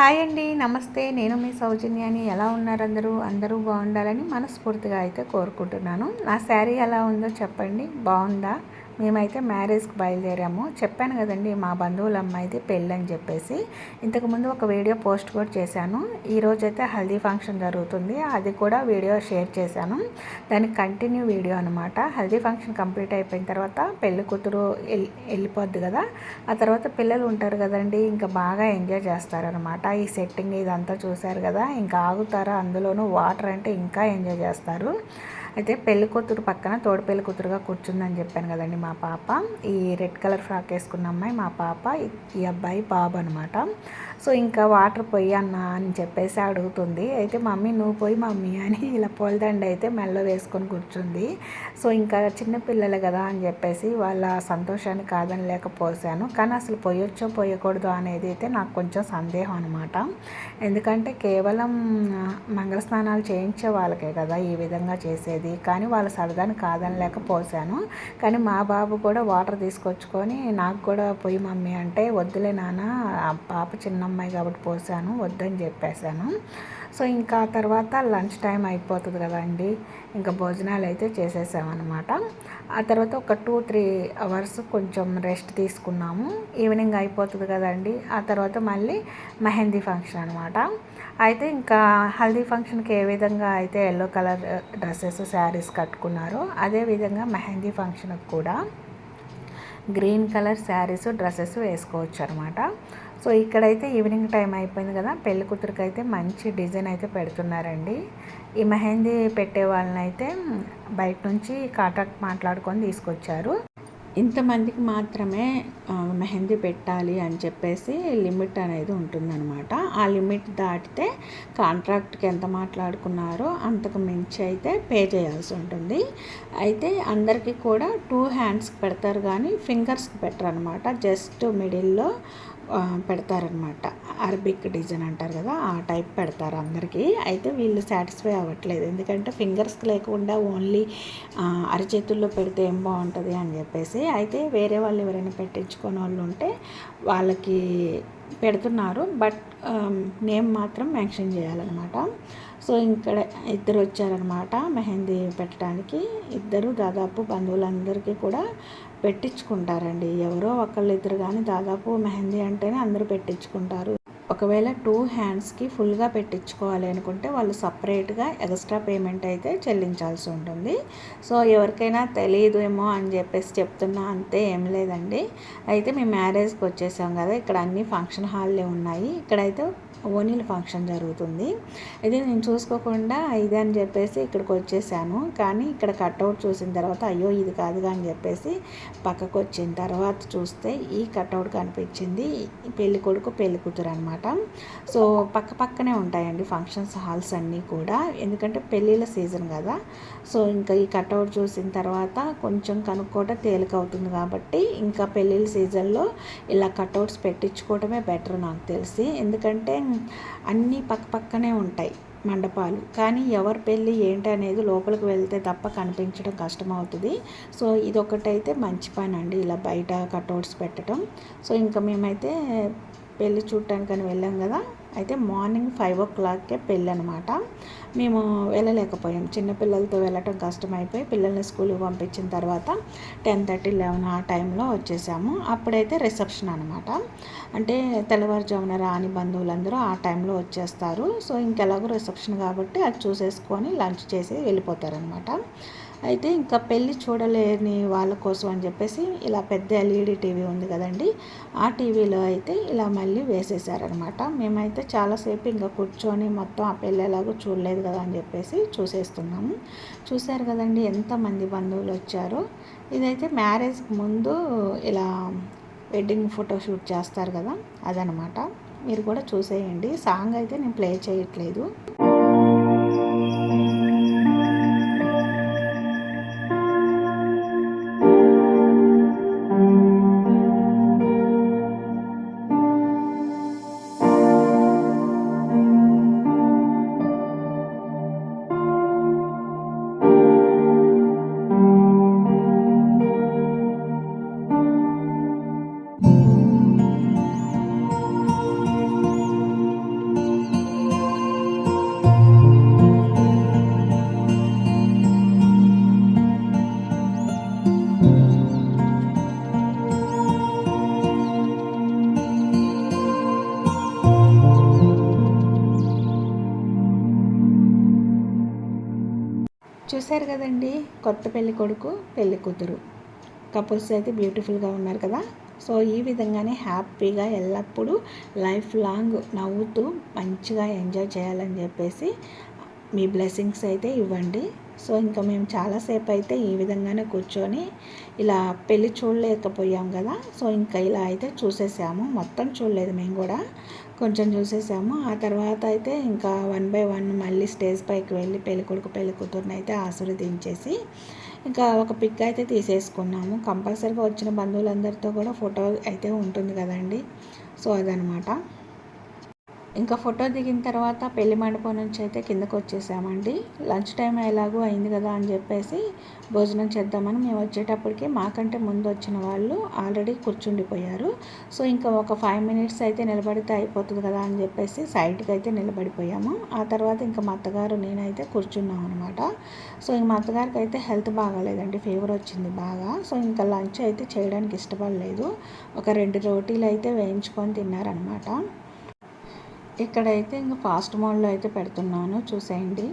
Hi అండి నమస్తే. నేను మీ సౌజన్యాని. ఎలా ఉన్నారు అందరూ? అందరూ బాగుండాలని మనస్ఫూర్తిగా అయితే కోరుకుంటున్నాను. నా శారీ ఎలా ఉందో చెప్పండి. బాగుందా? మేమైతే మ్యారేజ్కి బయలుదేరాము. చెప్పాను కదండి మా బంధువుల అమ్మాయిది పెళ్ళి అని చెప్పేసి ఇంతకుముందు ఒక వీడియో పోస్ట్ కూడా చేశాను. ఈరోజు అయితే హల్దీ ఫంక్షన్ జరుగుతుంది. అది కూడా వీడియో షేర్ చేశాను. దానికి కంటిన్యూ వీడియో అనమాట హల్దీ ఫంక్షన్ కంప్లీట్ అయిపోయిన తర్వాత పెళ్ళి కూతురు వెళ్ళిపోద్ది కదా. ఆ తర్వాత పిల్లలు ఉంటారు కదండి ఇంకా బాగా ఎంజాయ్ చేస్తారనమాట ఈ సెట్టింగ్ ఇదంతా చూశారు కదా ఇంకా ఆగుతారా? అందులోనూ వాటర్ అంటే ఇంకా ఎంజాయ్ చేస్తారు. అయితే పెళ్ళి కూతురు పక్కన తోడు పెళ్ళి కూతురుగా కూర్చుందని చెప్పాను కదండి మా పాప. ఈ రెడ్ కలర్ ఫ్రాక్ వేసుకున్న అమ్మాయి మా పాప ఈ అబ్బాయి బాబు అనమాట సో ఇంకా వాటర్ పొయ్యి అన్న అని చెప్పేసి అడుగుతుంది. అయితే మమ్మీ నువ్వు పోయి మమ్మీ అని ఇలా పోల్దండి అయితే మెల్ల వేసుకొని కూర్చుంది. సో ఇంకా చిన్నపిల్లలు కదా అని చెప్పేసి వాళ్ళ సంతోషాన్ని కాదని లేకపోసాను. కానీ అసలు పోయొచ్చో పోయకూడదు అనేది అయితే నాకు కొంచెం సందేహం అనమాట ఎందుకంటే కేవలం మంగళ స్నానాలు చేయించే వాళ్ళకే కదా ఈ విధంగా చేసేది. కానీ వాళ్ళ సరదాని కాదని లేకపోసాను కానీ మా బాబు కూడా వాటర్ తీసుకొచ్చుకొని నాకు కూడా పొయ్యి మమ్మీ అంటే వద్దులే నాన్న పాప చిన్న అమ్మాయి కాబట్టి పోసాను వద్దని చెప్పేశాను. సో ఇంకా తర్వాత లంచ్ టైం అయిపోతుంది కదండి. ఇంకా భోజనాలు అయితే చేసేసామన్నమాట. ఆ తర్వాత ఒక టూ త్రీ అవర్స్ కొంచెం రెస్ట్ తీసుకున్నాము. ఈవినింగ్ అయిపోతుంది కదండి. ఆ తర్వాత మళ్ళీ మెహందీ ఫంక్షన్ అనమాట అయితే ఇంకా హల్దీ ఫంక్షన్కి ఏ విధంగా అయితే ఎల్లో కలర్ డ్రెస్సెస్ శారీస్ కట్టుకున్నారో అదేవిధంగా మెహందీ ఫంక్షన్కి కూడా గ్రీన్ కలర్ శారీస్ డ్రెస్సెస్ వేసుకోవచ్చు అనమాట సో ఇక్కడైతే ఈవినింగ్ టైం అయిపోయింది కదా పెళ్ళి కూతురికి అయితే మంచి డిజైన్ అయితే పెడుతున్నారండి. ఈ మెహందీ పెట్టే వాళ్ళని అయితే బయట నుంచి కాంట్రాక్ట్ మాట్లాడుకొని తీసుకొచ్చారు. ఇంతమందికి మాత్రమే మెహందీ పెట్టాలి అని చెప్పేసి లిమిట్ అనేది ఉంటుందన్నమాట. ఆ లిమిట్ దాటితే కాంట్రాక్ట్కి ఎంత మాట్లాడుకున్నారో అంతకు మించి అయితే పే చేయాల్సి ఉంటుంది. అయితే అందరికీ కూడా టూ హ్యాండ్స్కి పెడతారు కానీ ఫింగర్స్కి పెట్టరు అనమాట జస్ట్ మిడిల్లో పెడతారనమాట అరబిక్ డిజైన్ అంటారు కదా ఆ టైప్ పెడతారు అందరికీ. అయితే వీళ్ళు సాటిస్ఫై అవ్వట్లేదు. ఎందుకంటే ఫింగర్స్కి లేకుండా ఓన్లీ అరచేతుల్లో పెడితే ఏం బాగుంటుంది అని చెప్పేసి అయితే వేరే వాళ్ళు ఎవరైనా పెట్టించుకునే వాళ్ళు ఉంటే వాళ్ళకి పెడుతున్నారు. బట్ నేమ్ మాత్రం మెన్షన్ చేయాలన్నమాట. సో ఇక్కడ ఇద్దరు వచ్చారనమాట మెహందీ పెట్టడానికి. ఇద్దరు దాదాపు బంధువులందరికీ కూడా పెట్టించుకుంటారండి. ఎవరో ఒకళ్ళిద్దరు కానీ దాదాపు మెహందీ అంటేనే అందరూ పెట్టించుకుంటారు. ఒకవేళ టూ హ్యాండ్స్కి ఫుల్గా పెట్టించుకోవాలి అనుకుంటే వాళ్ళు సపరేట్గా ఎక్స్ట్రా పేమెంట్ అయితే చెల్లించాల్సి ఉంటుంది. సో ఎవరికైనా తెలియదు ఏమో అని చెప్పేసి చెప్తున్నా అంతే ఏం లేదండి. అయితే మేము మ్యారేజ్కి వచ్చేసాం కదా ఇక్కడ అన్ని ఫంక్షన్ హాల్లే ఉన్నాయి. ఇక్కడైతే ఓనీల ఫంక్షన్ జరుగుతుంది. ఇది నేను చూసుకోకుండా ఇది అని చెప్పేసి ఇక్కడికి వచ్చేసాను. కానీ ఇక్కడ కట్అవుట్ చూసిన తర్వాత అయ్యో ఇది కాదుగా అని చెప్పేసి పక్కకు వచ్చిన తర్వాత చూస్తే ఈ కట్అవుట్ కనిపించింది. పెళ్ళి కొడుకు పెళ్ళి కూతురు అనమాట సో పక్క పక్కనే ఉంటాయండి ఫంక్షన్స్ హాల్స్ అన్నీ కూడా. ఎందుకంటే పెళ్ళిళ్ళ సీజన్ కదా. సో ఇంకా ఈ కట్అవుట్ చూసిన తర్వాత కొంచెం కనుక్కోవటం తేలిక అవుతుంది కాబట్టి ఇంకా పెళ్ళిళ్ళ సీజన్లో ఇలా కట్అవుట్స్ పెట్టించుకోవటమే బెటర్ నాకు తెలిసి. ఎందుకంటే అన్నీ పక్క పక్కనే ఉంటాయి మండపాలు. కానీ ఎవరి పెళ్ళి ఏంటి అనేది లోపలికి వెళ్తే తప్ప కనిపించడం కష్టమవుతుంది. సో ఇదొకటైతే మంచి పని అండి ఇలా బయట కటౌట్స్ పెట్టడం. సో ఇంకా మేమైతే పెళ్ళి చూడటానికని వెళ్ళాం కదా. అయితే మార్నింగ్ ఫైవ్ ఓ క్లాక్కే పెళ్ళి అనమాట మేము వెళ్ళలేకపోయాం. చిన్నపిల్లలతో వెళ్ళటం కష్టమైపోయి పిల్లల్ని స్కూల్కి పంపించిన తర్వాత టెన్ థర్టీ లెవెన్ ఆ టైంలో వచ్చేసాము. అప్పుడైతే రిసెప్షన్ అనమాట అంటే తెల్లవారుజామున రాని బంధువులందరూ ఆ టైంలో వచ్చేస్తారు. సో ఇంకెలాగో రిసెప్షన్ కాబట్టి అది చూసేసుకొని లంచ్ చేసి వెళ్ళిపోతారనమాట అయితే ఇంకా పెళ్ళి చూడలేని వాళ్ళ కోసం అని చెప్పేసి ఇలా పెద్ద ఎల్ఈడి టీవీ ఉంది కదండి ఆ టీవీలో అయితే ఇలా మళ్ళీ వేసేసారనమాట. మేమైతే చాలాసేపు ఇంకా కూర్చొని మొత్తం ఆ పెళ్ళి ఎలాగో చూడలేదు కదా అని చెప్పేసి చూసేస్తున్నాము. చూశారు కదండి ఎంతమంది బంధువులు వచ్చారో. ఇదైతే మ్యారేజ్కి ముందు ఇలా వెడ్డింగ్ ఫోటో షూట్ చేస్తారు కదా అదనమాట. మీరు కూడా చూసేయండి. సాంగ్ అయితే నేను ప్లే చేయట్లేదు. చూశారు కదండి? కొత్త పెళ్ళి కొడుకు పెళ్ళి కూతురు. కపుల్స్ అయితే బ్యూటిఫుల్గా ఉన్నారు కదా? సో ఈ విధంగానే హ్యాపీగా ఎల్లప్పుడూ లైఫ్ లాంగ్ నవ్వుతూ మంచిగా ఎంజాయ్ చేయాలని చెప్పేసి మీ బ్లెస్సింగ్స్ అయితే ఇవ్వండి. సో ఇంకా మేము చాలాసేపు అయితే ఈ విధంగానే కూర్చొని ఇలా పెళ్ళి చూడలేకపోయాం కదా? సో ఇంకా ఇలా అయితే చూసేసాము. మొత్తం చూడలేదు మేము కూడా. కొంచెం చూసేసాము. ఆ తర్వాత అయితే ఇంకా వన్ బై వన్ మళ్ళీ స్టేజ్ పైకి వెళ్ళి పెళ్ళి కొడుకు అయితే ఆశీర్వదించేసి ఇంకా ఒక పిక్ అయితే తీసేసుకున్నాము. కంపల్సరీగా వచ్చిన బంధువులందరితో కూడా ఫోటో అయితే ఉంటుంది కదండి. సో అదనమాట. ఇంకా ఫోటో దిగిన తర్వాత పెళ్ళి మండపం నుంచి అయితే కిందకు వచ్చేసామండి. లంచ్ టైం ఎలాగో అయింది కదా అని చెప్పేసి భోజనం చేద్దామని మేము వచ్చేటప్పటికి మాకంటే ముందు వచ్చిన వాళ్ళు ఆల్రెడీ కూర్చుండిపోయారు. సో ఇంకా ఒక ఫైవ్ మినిట్స్ అయితే నిలబడితే అయిపోతుంది కదా అని చెప్పేసి సైడ్కి అయితే నిలబడిపోయాము. ఆ తర్వాత ఇంకా మా అత్తగారు నేనైతే కూర్చున్నాం అనమాట సో ఇంక మా అత్తగారికి అయితే హెల్త్ బాగాలేదండి ఫీవర్ వచ్చింది బాగా. సో ఇంకా లంచ్ అయితే చేయడానికి ఇష్టపడలేదు. ఒక రెండు రోటీలు అయితే వేయించుకొని తిన్నారనమాట ఇక్కడైతే ఇంకా ఫాస్ట్ మోడ్లో అయితే పెడుతున్నాను. చూసేయండి.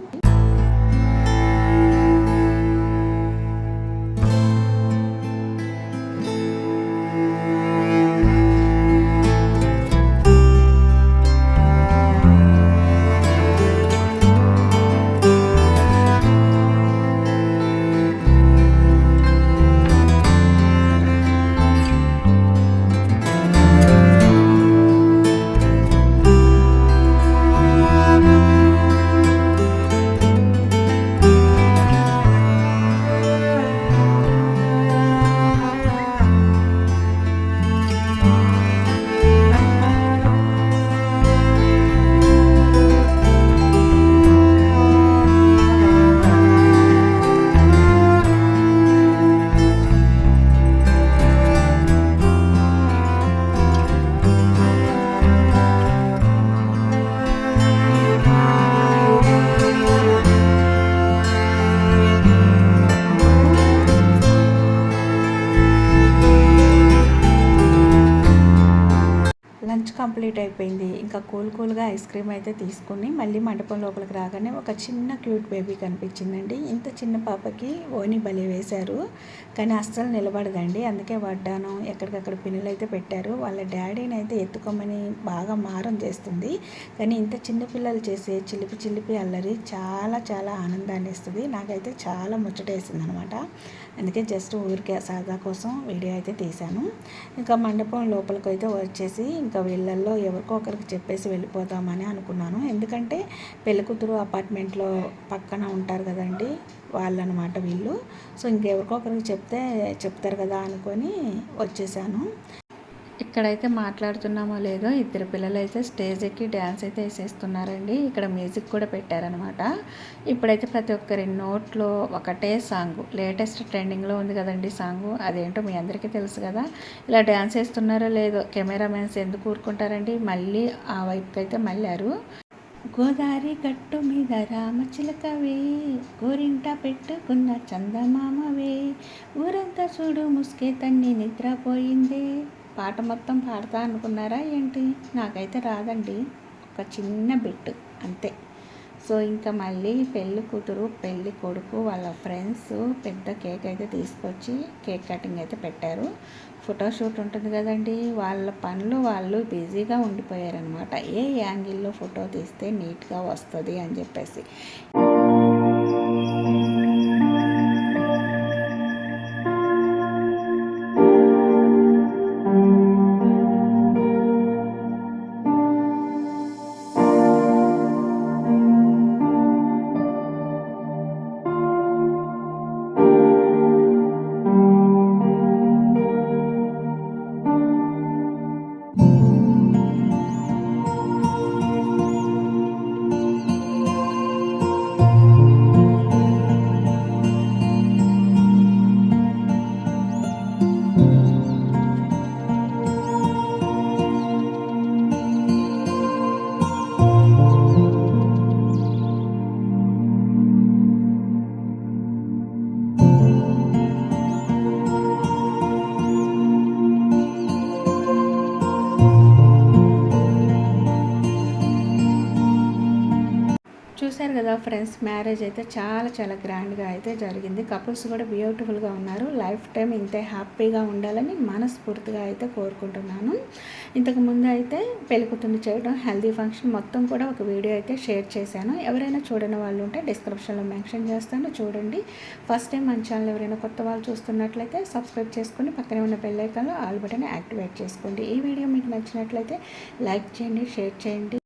కంప్లీట్ అయిపోయింది. ఇంకా కూల్ కూల్గా ఐస్ క్రీమ్ అయితే తీసుకుని మళ్ళీ మండపం లోపలికి రాగానే ఒక చిన్న క్యూట్ బేబీ కనిపించిందండి. ఇంత చిన్న పాపకి ఓని బలి వేశారు. కానీ అస్సలు నిలబడదండి. అందుకే వడ్డాను ఎక్కడికక్కడ పిన్నులు అయితే పెట్టారు. వాళ్ళ డాడీని అయితే ఎత్తుకోమని బాగా మారం చేస్తుంది. కానీ ఇంత చిన్నపిల్లలు చేసే చిలిపి చిలిపి అల్లరి చాలా చాలా ఆనందాన్ని ఇస్తుంది. నాకైతే చాలా ముచ్చటేసింది అనమాట అందుకే జస్ట్ ఊరికే సాదా కోసం వీడియో అయితే తీశాను. ఇంకా మండపం లోపలికి అయితే వచ్చేసి ఇంకా వీళ్ళల్లో ఎవరికో ఒకరికి చెప్పేసి వెళ్ళిపోతామని అనుకున్నాను. ఎందుకంటే పెళ్ళికూతురు అపార్ట్మెంట్లో పక్కన ఉంటారు కదండి. వాళ్ళనమాట వీళ్ళు. సో ఇంకెవరికో ఒకరికి చెప్తే చెప్తారు కదా అనుకొని వచ్చేసాను. ఇక్కడైతే మాట్లాడుతున్నామో లేదో ఇద్దరు పిల్లలు అయితే స్టేజ్ ఎక్కి డ్యాన్స్ అయితే వేసేస్తున్నారండి. ఇక్కడ మ్యూజిక్ కూడా పెట్టారనమాట. ఇప్పుడైతే ప్రతి ఒక్కరి నోట్లో ఒకటే సాంగ్. లేటెస్ట్ ట్రెండింగ్లో ఉంది కదండి సాంగ్. అదేంటో మీ అందరికీ తెలుసు కదా. ఇలా డ్యాన్స్ వేస్తున్నారో లేదో కెమెరామెన్స్ ఎందుకు ఊరుకుంటారండి? మళ్ళీ ఆ వైపుకి అయితే మళ్ళారు. గోదావరి గట్టు మీద రామచిలకవే గోరింట పెట్టుకున్న చందమామవే. ఊరంతా చూడు ముసుకే తన్ని నిద్రపోయిందే. పాట మొత్తం పాడతా అనుకున్నారా ఏంటి? నాకైతే రాదండి. ఒక చిన్న బిట్టు అంతే. సో ఇంకా మళ్ళీ పెళ్ళి కూతురు పెళ్ళి కొడుకు వాళ్ళ ఫ్రెండ్స్ పెద్ద కేక్ అయితే తీసుకొచ్చి కేక్ కటింగ్ అయితే పెట్టారు. ఫోటోషూట్ ఉంటుంది కదండి వాళ్ళ పనులు వాళ్ళు బిజీగా ఉండిపోయారనమాట ఏ యాంగిల్లో ఫోటో తీస్తే నీట్గా వస్తుంది అని చెప్పేసి. చూశారు కదా ఫ్రెండ్స్ మ్యారేజ్ అయితే చాలా చాలా గ్రాండ్గా అయితే జరిగింది. కపుల్స్ కూడా బ్యూటిఫుల్గా ఉన్నారు. లైఫ్ టైం ఇంతే హ్యాపీగా ఉండాలని మనస్ఫూర్తిగా అయితే కోరుకుంటున్నాను. ఇంతకు ముందు అయితే పెళ్ళికూతురు చేయడం హెల్దీ ఫంక్షన్ మొత్తం కూడా ఒక వీడియో అయితే షేర్ చేశాను. ఎవరైనా చూడని వాళ్ళు ఉంటే డిస్క్రిప్షన్లో మెన్షన్ చేస్తాను. చూడండి. ఫస్ట్ టైం మన ఛానల్ ఎవరైనా కొత్త వాళ్ళు చూస్తున్నట్లయితే సబ్స్క్రైబ్ చేసుకొని పక్కనే ఉన్న బెల్లైకాన్లో ఆల్ బటన్ యాక్టివేట్ చేసుకోండి. ఈ వీడియో మీకు నచ్చినట్లయితే లైక్ చేయండి షేర్ చేయండి.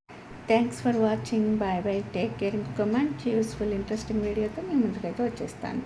Thanks for watching bye bye take care ఇంకొక మంచి యూస్ఫుల్ ఇంట్రెస్టింగ్ వీడియోతో మీ ముందుకైతే వచ్చేస్తాను.